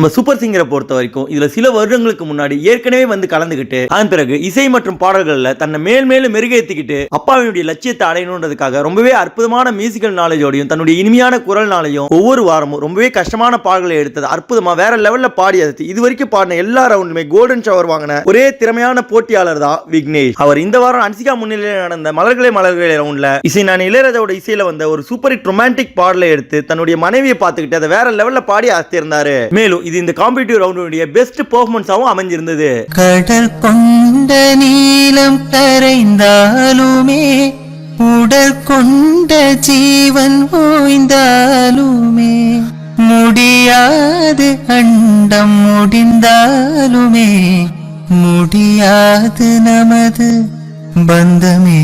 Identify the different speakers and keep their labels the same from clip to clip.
Speaker 1: நம்ம சூப்பர் சிங்கரை பொறுத்த வரைக்கும் இதுல சில வருடங்களுக்கு முன்னாடி ஏற்கனவே வந்து கலந்துக்கிட்டு அதன் பிறகு இசை மற்றும் பாடல்கள்ல தன்னை மேல் மேலும் மெருகேற்றிக்கிட்டு அப்பாவினுடைய லட்சியத்தை அடையணுன்றதுக்காக ரொம்பவே அற்புதமான மியூசிக்கல் நாலேஜோடையும் தன்னுடைய இனிமையான குரல் நாளையும் ஒவ்வொரு வாரமும் ரொம்பவே கஷ்டமான பாடல்களை எடுத்தது அற்புதமா வேற லெவல்ல பாடி அது இது வரைக்கும் பாடின எல்லா ரவுண்டுமே கோல்டன் ஷவர் வாங்கின ஒரே திறமையான போட்டியாளர் தான் விக்னேஷ். அவர் இந்த வாரம் அன்சிகா முன்னிலையில் நடந்த மலர்களே மலர்களே ரவுண்ட்ல இசை நான் இளையராஜாவோட இசையில வந்த ஒரு சூப்பர் ஹிட் ரொமான்டிக் பாடலை எடுத்து தன்னுடைய மனைவியை பார்த்துக்கிட்டு அதை வேற லெவல்ல பாடி அசத்திருந்தாரு. மேலும் இது இந்த காம்படிட்டிவ் ரவுண்டுடைய பெஸ்ட் பெர்ஃபார்மன்ஸாகவும் அமைஞ்சிருந்தது.
Speaker 2: கடல் கொண்ட நீளம் கரைந்தாலுமே உடல் கொண்ட ஜீவன் ஓய்ந்தாலுமே முடியாது அண்டம் முடிந்தாலுமே முடியாது நமது பந்தமே.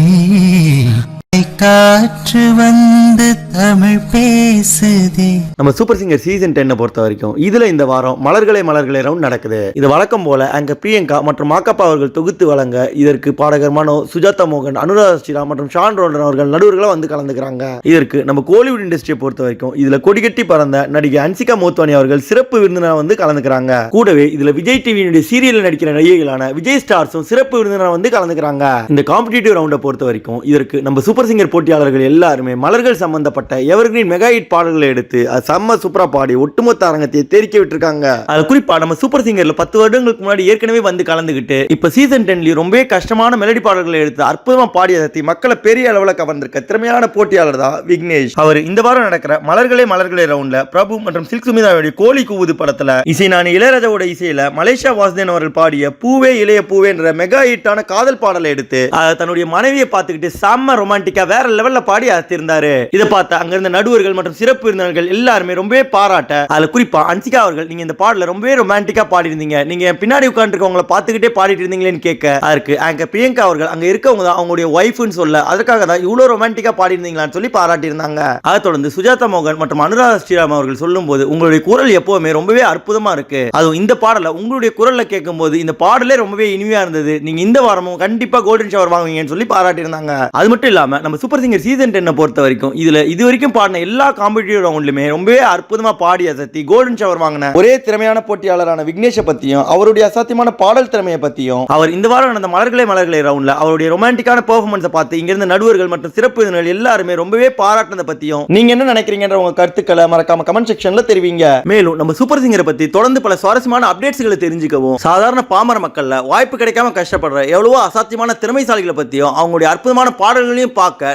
Speaker 2: காற்று வந்து தமிழ் பேசுதே.
Speaker 1: நம்ம சூப்பர் சிங்கர் சீசன் டென்னை பொறுத்த வரைக்கும் இதுல இந்த வாரம் மலர்களை மலர்களை ரவுண்ட் நடக்குது. இது வழக்கம் போல அங்க பிரியங்கா மற்றும் மாக்கப்பா அவர்கள் தொகுத்து வழங்க இதற்கு பாடகர் மனோ சுஜாதா மோகன் அனுராதா ஸ்ரீராம் மற்றும் ஷான் ரோல்டன் அவர்கள் நடுவர்களாக வந்து கலந்துக்கிறாங்க. இதற்கு நம்ம கோலிவுட் இண்டஸ்ட்ரியை பொறுத்த வரைக்கும் இதுல கொடிகட்டி பறந்த நடிகை அன்சிகா மோத்வானி அவர்கள் சிறப்பு விருந்தினர் வந்து கலந்துக்கிறாங்க. கூடவே இதுல விஜய் டிவியினுடைய சீரியல் நடிக்கிற நடிகைகளான விஜய் ஸ்டார்ஸும் சிறப்பு விருந்தினர் வந்து கலந்துக்கிறாங்க. இந்த காம்படிட்டிவ் ரவுண்டை பொறுத்த வரைக்கும் இதற்கு நம்ம சூப்பர் சிங்கர் போட்டியாளர்கள் எல்லாருமே மலர்கள் சம்பந்தப்பட்ட எவர்கிரீன் மெகா ஹிட் பாடல்களை எடுத்து அது செம்ம சூப்பரா பாடி ஒட்டுமொத்த அரங்கத்தை தெரிக்க விட்டுருக்காங்க. அது குறிப்பா நம்ம சூப்பர் சிங்கர்ல பத்து வருடங்களுக்கு முன்னாடி ஏற்கனவே வந்து கலந்துகிட்டு இப்ப சீசன் டென்லயும் ரொம்ப கஷ்டமான மெலடி பாடல்களை எடுத்து அற்புதமா பாடி மக்களை பெரிய அளவுல கவர்ந்திருக்க திறமையான போட்டியாளர் தான் விக்னேஷ். அவர் இந்த வாரம் நடக்கிற மலர்களே மலர்களே ரவுண்ட்ல பிரபு மற்றும் சில்க் சுமிதாவுடைய கோழி கூவுது படத்துல இசை நான் இளையராஜாவோட இசையில மலேசியா வாசுதேன் அவர்கள் பாடிய பூவே இளைய பூவே என்ற மெகா ஹிட்டான காதல் பாடலை எடுத்து தன்னுடைய மனைவியை பார்த்துக்கிட்டு செம்ம ரொமான்டிக்கா வேற லெவல்ல பாடி அசத்திருந்தாரு இதை பார்த்து அங்க இருந்த நடுவர்கள் மற்றும் சிறப்பு விருந்தினர்கள் எல்லாருமே ரொம்பவே பாராட்ட அதுல குறிப்பா அன்சிகா அவர்கள் நீங்க இந்த பாடல ரொம்பவே ரொமான்டிக்கா பாடி இருந்தீங்க நீங்க பின்னாடி உட்காந்துருக்கவங்கள பார்த்துக்கிட்டே பாடிட்டு இருந்தீங்களேன்னு கேட்க அதற்கு அங்க பிரியங்கா அவர்கள் அங்க இருக்கவங்க தான் அவங்களுடைய ஒய்ஃப்னு சொல்ல அதற்காக தான் இவ்வளவு ரொமான்டிக்கா பாடி இருந்தீங்களான்னு சொல்லி பாராட்டி இருந்தாங்க. அதை தொடர்ந்து சுஜாதா மோகன் மற்றும் அனுராதா ஸ்ரீராம் அவர்கள் சொல்லும்போது உங்களுடைய குரல் எப்பவுமே ரொம்பவே அற்புதமா இருக்கு. அதுவும் இந்த பாடல உங்களுடைய குரல்ல கேட்கும்போது இந்த பாடலே ரொம்பவே இனிமையா இருந்தது. நீங்க இந்த வாரமும் கண்டிப்பா கோல்டன் ஷவர் வாங்குவீங்கன்னு சொல்லி பாராட்டி இருந்தாங்க அது மட்டும் இல்லாம நம்ம சூப்பர் சிங்கர் சீசன் டென்னை பொறுத்த வரைக்கும் இதுல இது வரைக்கும் பாடின எல்லா காம்படிட்டிவ் ரவுண்ட்லுமே ரொம்பவே அற்புதமா பாடி அசத்தி கோல்டன் ஷவர் வாங்கின ஒரே திறமையான போட்டியாளரான விக்னேஷை பத்தியும் அவருடைய அசாத்தியமான பாடல் திறமையை பத்தியும் அவர் இந்த வாரம் நடந்த மலர்களே மலர்களே ரவுண்ட்ல அவருடைய ரொமான்டிக்கான பெர்ஃபார்மன்ஸை பார்த்து இங்கிருந்த நடுவர்கள் மற்றும் சிறப்பு விருந்தினர்கள் எல்லாருமே ரொம்பவே பாராட்டினதை பத்தியும் நீங்க என்ன நினைக்கிறீங்கன்ற உங்க கருத்துக்களை மறக்காம கமெண்ட் செக்ஷன்ல தெரிவிங்க. மேலும் நம்ம சூப்பர் சிங்கரை பத்தி தொடர்ந்து பல சுவாரஸ்யமான அப்டேட்ஸ்களை தெரிஞ்சுக்கவும் சாதாரண பாமர மக்கள்ல வாய்ப்பு கிடைக்காம கஷ்டப்படுற எவ்வளவோ அசாத்தியமான திறமைசாலிகளை பத்தியும் அவங்களுடைய அற்புதமான பாடல்களையும் பார்க்க